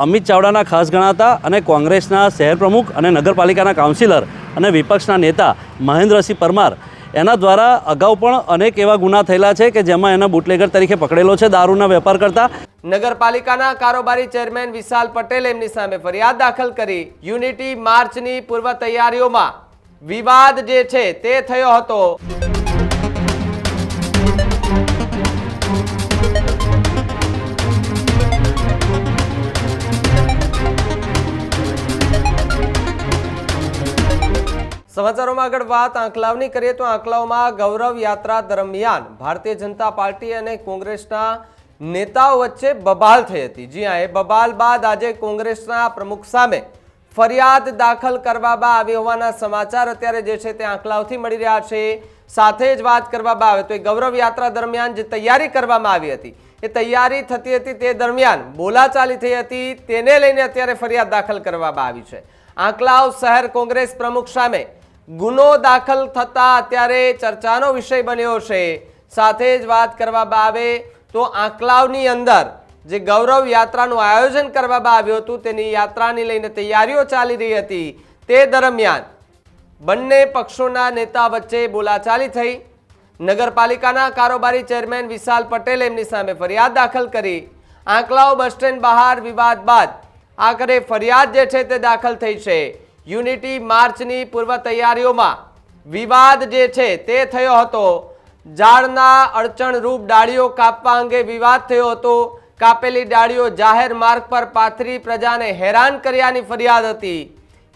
અમિત ચાવડાના ખાસ ગણાતા અને કોંગ્રેસના શહેર પ્રમુખ અને નગરપાલિકાના કાઉન્સિલર અને વિપક્ષના નેતા મહેન્દ્રસિંહ પરમાર. એના દ્વારા અગાઉ પણ અનેક એવા ગુના થયેલા છે કે જેમાં એના બુટલેગર તરીકે પકડેલો છે દારૂના વેપાર કરતા. નગરપાલિકાના કારોબારી ચેરમેન વિશાલ પટેલ એમની સામે ફરિયાદ દાખલ કરી. યુનિટી માર્ચની પૂર્વ તૈયારીઓમાં વિવાદ જે છે તે થયો હતો. સમાચારોમાં આગળ વાત. આંકલાવની કરીએ તો આંકલાવમાં ગૌરવ યાત્રા દરમિયાન ભારતીય જનતા પાર્ટી અને કોંગ્રેસના નેતાઓ વચ્ચે બબાલ થઈ હતી. જી હા, એ બબાલ બાદ આજે કોંગ્રેસના પ્રમુખ સામે ફરિયાદ દાખલ કરવામાં આવી હોવાના સમાચાર અત્યારે જે છે તે આંકલાવથી મળી રહ્યા છે. સાથે જ વાત કરવામાં આવે તો એ ગૌરવ યાત્રા દરમિયાન જે તૈયારી કરવામાં આવી હતી, એ તૈયારી થતી હતી તે દરમિયાન બોલાચાલી થઈ હતી. તેને લઈને અત્યારે ફરિયાદ દાખલ કરવામાં આવી છે. આંકલાવ શહેર કોંગ્રેસ પ્રમુખ સામે ગુનો દાખલ થતા અત્યારે ચર્ચાનો વિષય બન્યો છે. સાથે જ વાત કરવામાં આવે તો આંકલાવની અંદર જે ગૌરવ યાત્રાનું આયોજન કરવામાં આવ્યું હતું, તેની યાત્રાની લઈને તૈયારીઓ ચાલી રહી હતી. તે દરમિયાન બંને પક્ષોના નેતા વચ્ચે બોલાચાલી થઈ. નગરપાલિકાના કારોબારી ચેરમેન વિશાલ પટેલ એમની સામે ફરિયાદ દાખલ કરી. આંકલાવ બસ સ્ટેન્ડ બહાર વિવાદ બાદ આખરે ફરિયાદ જે છે તે દાખલ થઈ છે. યુનિટી માર્ચની પૂર્વ તૈયારીઓમાં વિવાદ જે છે તે થયો હતો. ઝાડના અડચણરૂપ ડાળીઓ કાપવા અંગે વિવાદ થયો હતો. કાપેલી ડાળીઓ જાહેર માર્ગ પર પાથરી પ્રજાને હેરાન કર્યાની ફરિયાદ હતી.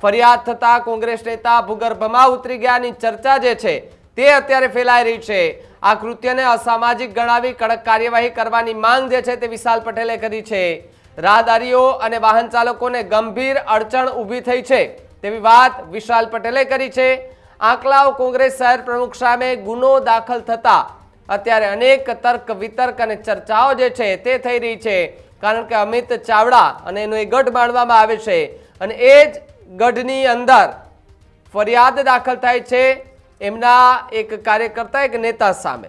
ફરિયાદ થતાં કોંગ્રેસ નેતા ભૂગર્ભમાં ઉતરી ગયાની ચર્ચા જે છે તે અત્યારે ફેલાઈ રહી છે. આ કૃત્યને અસામાજિક ગણાવી કડક કાર્યવાહી કરવાની માંગ જે છે તે વિશાલ પટેલે કરી છે. રાહદારીઓ અને વાહન ચાલકોને ગંભીર અડચણ ઊભી થઈ છે. તેવી વાત વિશાલ પટેલે કરી છે. આંકલાવ કોંગ્રેસ શહેર પ્રમુખ સામે ગુનો દાખલ થતા અત્યારે અનેક તર્ક વિતર્ક અને ચર્ચાઓ જે છે તે થઈ રહી છે. કારણ કે અમિત ચાવડા અને એનો એ ગઢ માનવામાં આવે છે અને એ જ ગઢની અંદર ફરિયાદ દાખલ થાય છે એમના એક કાર્યકર્તા એક નેતા સામે.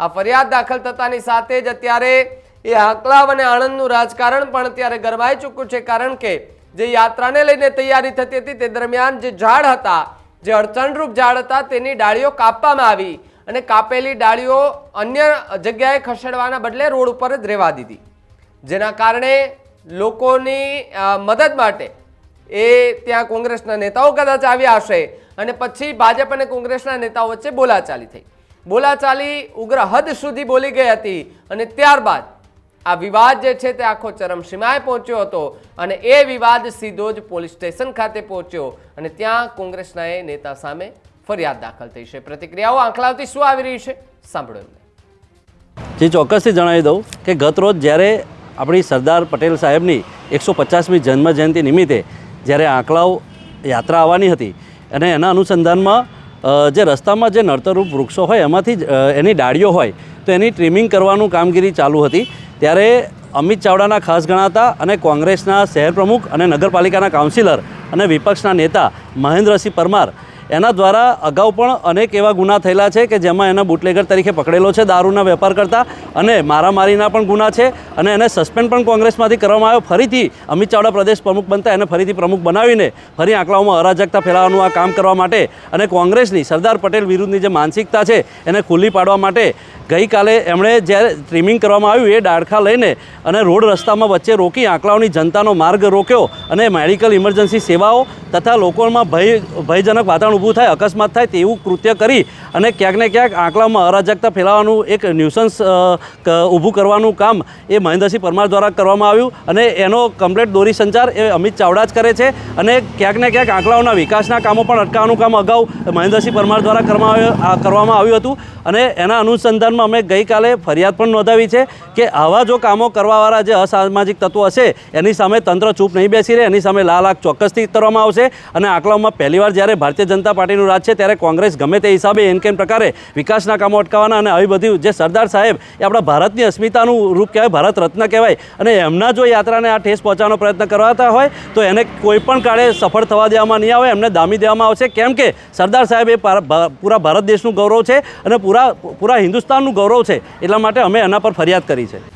આ ફરિયાદ દાખલ થતાની સાથે જ અત્યારે એ આંકલાવ અને આણંદનું રાજકારણ પણ અત્યારે ગરમાઈ ચૂક્યું છે. કારણ કે જે યાત્રાને લઈને તૈયારી થતી હતી, તે દરમિયાન જે ઝાડ હતા, જે અડચણરૂપ ઝાડ હતા, તેની ડાળીઓ કાપવામાં આવી અને કાપેલી ડાળીઓ અન્ય જગ્યાએ ખસેડવાના બદલે રોડ ઉપર જ રહેવા દીધી. જેના કારણે લોકોની મદદ માટે એ ત્યાં કોંગ્રેસના નેતાઓ કદાચ આવ્યા હશે અને પછી ભાજપ અને કોંગ્રેસના નેતાઓ વચ્ચે બોલાચાલી થઈ. બોલાચાલી ઉગ્ર હદ સુધી બોલી ગઈ હતી અને ત્યારબાદ આ વિવાદ જે છે તે આખો ચરમસીમાએ પહોંચ્યો હતો અને એ વિવાદ સીધો જ પોલીસ સ્ટેશન ખાતે પહોંચ્યો અને ત્યાં કોંગ્રેસના એ નેતા સામે ફરિયાદ દાખલ થઈ છે. પ્રતિક્રિયાઓ આંકલાવતી શું આવી રહી છે? સાંભળો જે, ચોક્કસથી જણાવી દઉં કે ગત રોજ જ્યારે આપણી સરદાર પટેલ સાહેબની એકસો પચાસમી જન્મજયંતિ નિમિત્તે જ્યારે આંકલાવ યાત્રા આવવાની હતી અને એના અનુસંધાનમાં જે રસ્તામાં જે નડતરરૂપ વૃક્ષો હોય એમાંથી એની ડાળીઓ હોય તો એની ટ્રીમિંગ કરવાનું કામગીરી ચાલુ હતી. ત્યારે અમિત ચાવડાના ખાસ ગણાતા અને કોંગ્રેસના શહેર પ્રમુખ અને નગરપાલિકાના કાઉન્સિલર અને વિપક્ષના નેતા મહેન્દ્રસિંહ પરમાર એના દ્વારા અગાઉ પણ અનેક એવા ગુના થયેલા છે કે જેમાં એના બુટલેગર તરીકે પકડેલો છે દારૂના વેપાર કરતા અને મારામારીના પણ ગુના છે અને એને સસ્પેન્ડ પણ કોંગ્રેસમાંથી કરવામાં આવ્યો. ફરીથી અમિત ચાવડા પ્રદેશ પ્રમુખ બનતા એને ફરીથી પ્રમુખ બનાવીને ફરી આંકડાઓમાં અરાજકતા ફેલાવવાનું આ કામ કરવા માટે અને કોંગ્રેસની સરદાર પટેલ વિરુદ્ધની જે માનસિકતા છે એને ખુલ્લી પાડવા માટે ગઈકાલે એમણે જ્યારે ટ્રીમિંગ કરવામાં આવ્યું એ ડાળખા લઈને અને રોડ રસ્તામાં વચ્ચે રોકી આંકડાઓની જનતાનો માર્ગ રોક્યો અને મેડિકલ ઇમરજન્સી સેવાઓ તથા લોકોમાં ભય ભયજનક વાતાવરણ ઊભું થાય, અકસ્માત થાય તેવું કૃત્ય કરી અને ક્યાંક ને ક્યાંક આંકડામાં અરાજકતા ફેલાવવાનું એક ન્યુસન્સ ઊભું કરવાનું કામ એ મહેન્દ્રસિંહ પરમાર દ્વારા કરવામાં આવ્યું અને એનો કમ્પ્લેટ દોરી સંચાર એ અમિત ચાવડા જ કરે છે અને ક્યાંક ને ક્યાંક આંકડાઓના વિકાસના કામો પણ અટકાવવાનું કામ અગાઉ મહેન્દ્રસિંહ પરમાર દ્વારા કરવામાં આવ્યું હતું અને એના અનુસંધાનમાં અમે ગઈકાલે ફરિયાદ પણ નોંધાવી છે કે આવા જો કામો કરવાવાળા જે અસામાજિક તત્વો હશે, એની સામે તંત્ર ચૂપ નહીં બેસી રહે, એની સામે લાલ આંખ ચોક્કસથી કરવામાં આવશે. અને આંકડાઓમાં પહેલીવાર જ્યારે ભારતીય જનતા પાર્ટીનું રાજ છે, ત્યારે કોંગ્રેસ ગમે તે હિસાબે એમ કેમ પ્રકારે વિકાસના કામો અટકાવવાના અને આવી બધી જે સરદાર સાહેબ એ આપણા ભારતની અસ્મિતાનું રૂપ કહેવાય, ભારત રત્ન કહેવાય, અને એમના જો યાત્રાને આ ઠેસ પહોંચવાનો પ્રયત્ન કરવાતા હોય, તો એને કોઈ પણ કાળે સફળ થવા દેવામાં નહીં આવે, એમને દામી દેવામાં આવશે. કેમ કે સરદાર સાહેબ એ પૂરા ભારત દેશનું ગૌરવ છે અને પૂરા પૂરા હિન્દુસ્તાનનું ગૌરવ છે એટલા માટે અમે એના પર ફરિયાદ કરી છે.